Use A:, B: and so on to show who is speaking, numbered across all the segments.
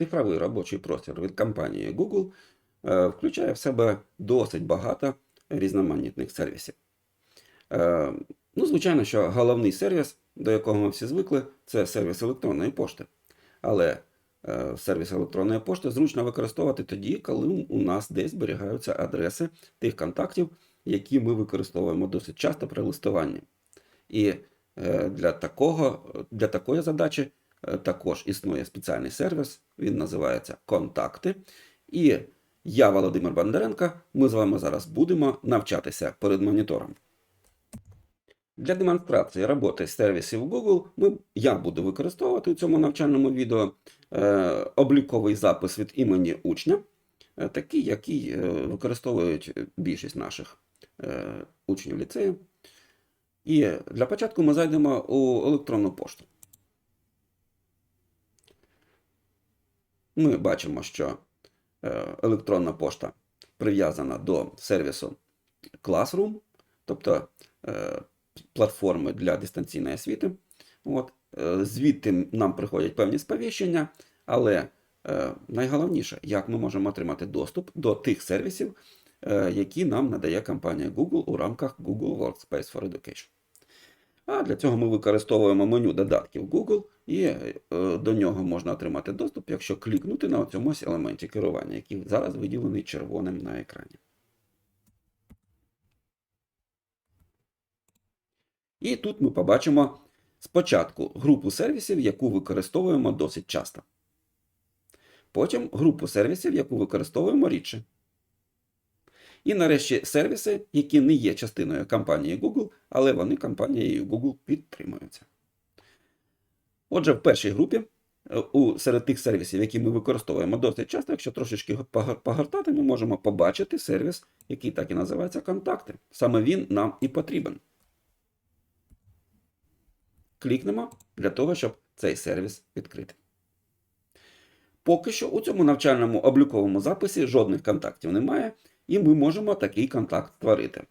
A: цифровий робочий простір від компанії Google е, включає в себе досить багато різноманітних сервісів. Е, Ну, звичайно, що головний сервіс, до якого ми всі звикли, це сервіс електронної пошти. Але е, сервіс електронної пошти зручно використовувати тоді, коли у нас десь зберігаються адреси тих контактів, які ми використовуємо досить часто при листуванні. І для, такого, для такої задачі також існує спеціальний сервіс, він називається Контакти. І я, Володимир Бондаренко, ми з вами зараз будемо навчатися перед монітором. Для демонстрації роботи сервісів Google ми, я буду використовувати у цьому навчальному відео е, обліковий запис від імені учня, е, такий, який е, використовують більшість наших е, учнів ліцею. І для початку ми зайдемо у електронну пошту. Ми бачимо, що е, електронна пошта прив'язана до сервісу Classroom, тобто е, платформи для дистанційної освіти. От. е, Звідти нам приходять певні сповіщення, але найголовніше, як ми можемо отримати доступ до тих сервісів, які нам надає компанія Google у рамках Google Workspace for Education. А для цього ми використовуємо меню додатків Google, і е, до нього можна отримати доступ, якщо клікнути на цьому елементі керування, який зараз виділений червоним на екрані. І тут ми побачимо спочатку групу сервісів, яку використовуємо досить часто. Потім групу сервісів, яку використовуємо рідше. І нарешті сервіси, які не є частиною компанії Google, але вони компанією Google підтримуються. Отже, в першій групі, е, у, серед тих сервісів, які ми використовуємо досить часто, якщо трошечки погортати, ми можемо побачити сервіс, який так і називається контакти. Саме він нам і потрібен. Клікнемо для того, щоб цей сервіс відкрити. Поки що у цьому навчальному обліковому записі жодних контактів немає, і ми можемо такий контакт створити.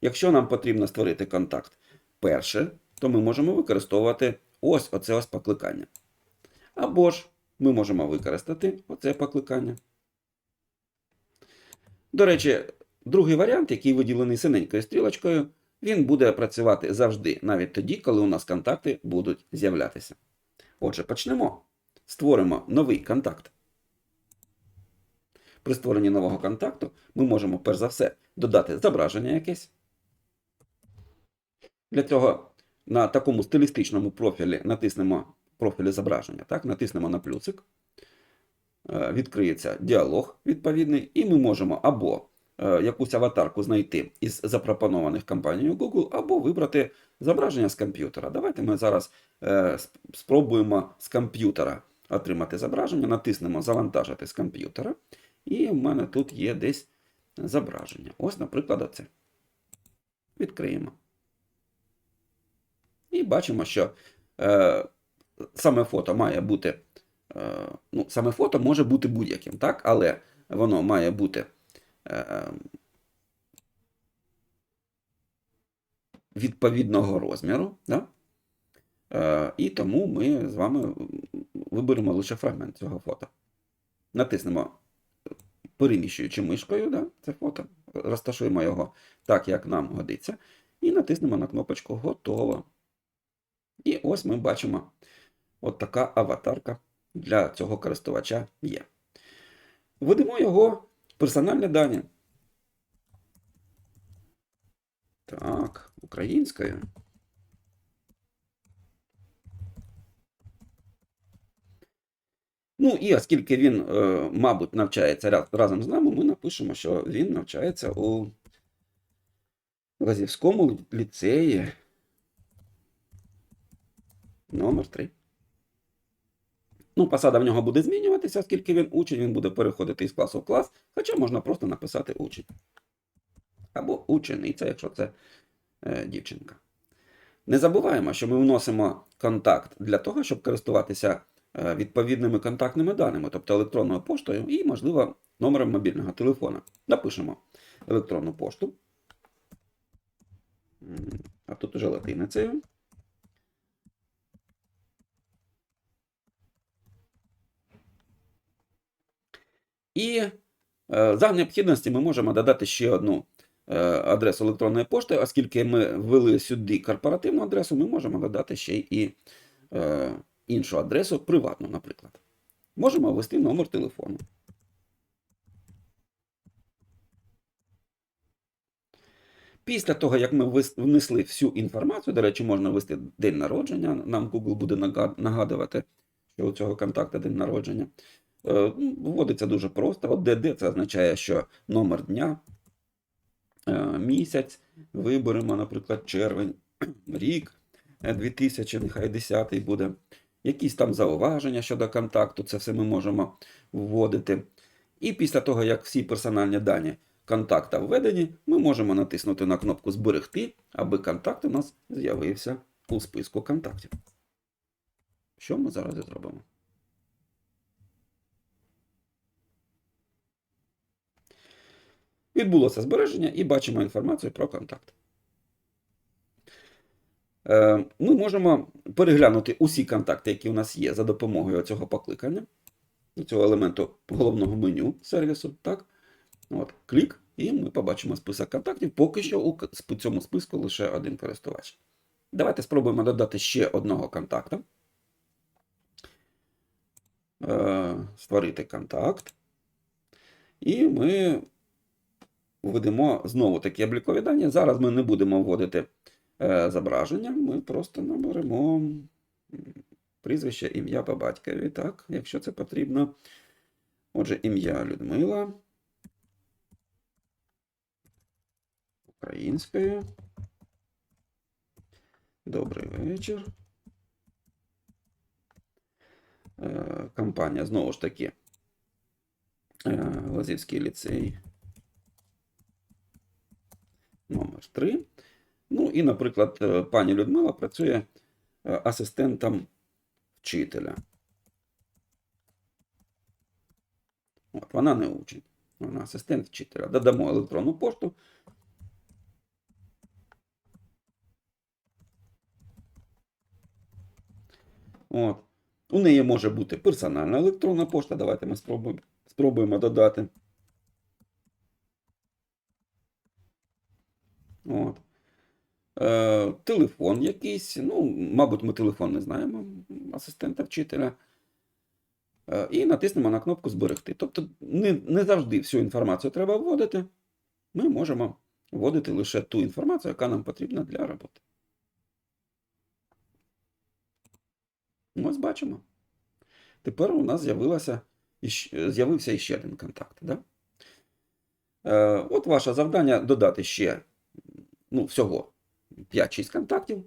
A: Якщо нам потрібно створити контакт перше, то ми можемо використовувати ось оце ось покликання. Або ж ми можемо використати оце покликання. До речі, другий варіант, який виділений синенькою стрілочкою, він буде працювати завжди, навіть тоді, коли у нас контакти будуть з'являтися. Отже, почнемо. Створимо новий контакт. При створенні нового контакту ми можемо, перш за все, додати зображення якесь. Для цього на такому стилістичному профілі натиснемо профілі зображення, так? натиснемо на плюсик. Е, Відкриється діалог відповідний, і ми можемо або е, якусь аватарку знайти із запропонованих компанією Google, або вибрати зображення з комп'ютера. Давайте ми зараз е, спробуємо з комп'ютера отримати зображення, натиснемо Завантажити з комп'ютера. І в мене тут є десь зображення. Ось, наприклад, оце. Відкриємо. І бачимо, що е, саме фото має бути. Е, ну, саме фото може бути будь-яким, так? але воно має бути е, відповідного розміру. Да? Е, і тому ми з вами виберемо лише фрагмент цього фото. Натиснемо, переміщуючи мишкою, да, це фото, розташуємо його так, як нам годиться, і натиснемо на кнопочку Готово. І ось ми бачимо, от така аватарка для цього користувача є. Введемо його персональні дані. Так, українською. Ну і оскільки він, е, мабуть, навчається разом з нами, ми напишемо, що він навчається у Лазівському ліцеї номер 3. Ну, посада в нього буде змінюватися, оскільки він учень, він буде переходити із класу в клас, хоча можна просто написати учень. Або учениця, якщо це е, дівчинка. Не забуваємо, що ми вносимо контакт для того, щоб користуватися е, відповідними контактними даними, тобто електронною поштою і, можливо, номером мобільного телефона. Напишемо електронну пошту. А тут уже латиницею. І е, за необхідності ми можемо додати ще одну е, адресу електронної пошти, оскільки ми ввели сюди корпоративну адресу, ми можемо додати ще і е, іншу адресу, приватну, наприклад. Можемо ввести номер телефону. Після того, як ми внесли всю інформацію, до речі, можна ввести день народження, нам Google буде нагадувати, що у цього контакта день народження. Е, ну, Вводиться дуже просто. От DD це означає, що номер дня, е, місяць, виберемо, наприклад, червень, рік, е, 2000, нехай 10 буде. Якісь там зауваження щодо контакту, це все ми можемо вводити. І після того, як всі персональні дані контакта введені, ми можемо натиснути на кнопку Зберегти, аби контакт у нас з'явився у списку контактів. Що ми зараз і зробимо? Відбулося збереження і бачимо інформацію про контакт. Е, Ми можемо переглянути усі контакти, які у нас є, за допомогою цього покликання, цього елементу головного меню сервісу. Так? От, клік, і ми побачимо список контактів. Поки що у цьому списку лише один користувач. Давайте спробуємо додати ще одного контакта. Е, Створити контакт. І ми введемо знову такі облікові дані. Зараз ми не будемо вводити е, зображення, ми просто наберемо прізвище, ім'я по батькові, так, якщо це потрібно. Отже, ім'я Людмила. Українською. Добрий вечір. Е, Компанія знову ж таки. е, Лазівський ліцей. Номер 3. Ну і, наприклад, е, пані Людмила працює е, асистентом вчителя. От, вона не учень. Вона асистент вчителя. Додамо електронну пошту. От. У неї може бути персональна електронна пошта. Давайте ми спробуємо, спробуємо додати. От. Е, телефон якийсь. Ну, мабуть, ми телефон не знаємо асистента вчителя. Е, і натиснемо на кнопку Зберегти. Тобто не, не завжди всю інформацію треба вводити. Ми можемо вводити лише ту інформацію, яка нам потрібна для роботи. Ось бачимо. Тепер у нас з'явилося з'явився іще один контакт. Да? Е, от ваше завдання додати ще ну, всього 5-6 контактів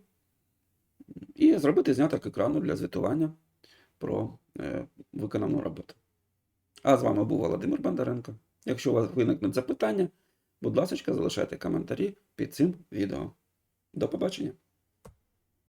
A: і зробити зняток екрану для звітування про е, виконану роботу. А з вами був Володимир Бондаренко. Якщо у вас виникнуть запитання, будь ласка, залишайте коментарі під цим відео. До побачення!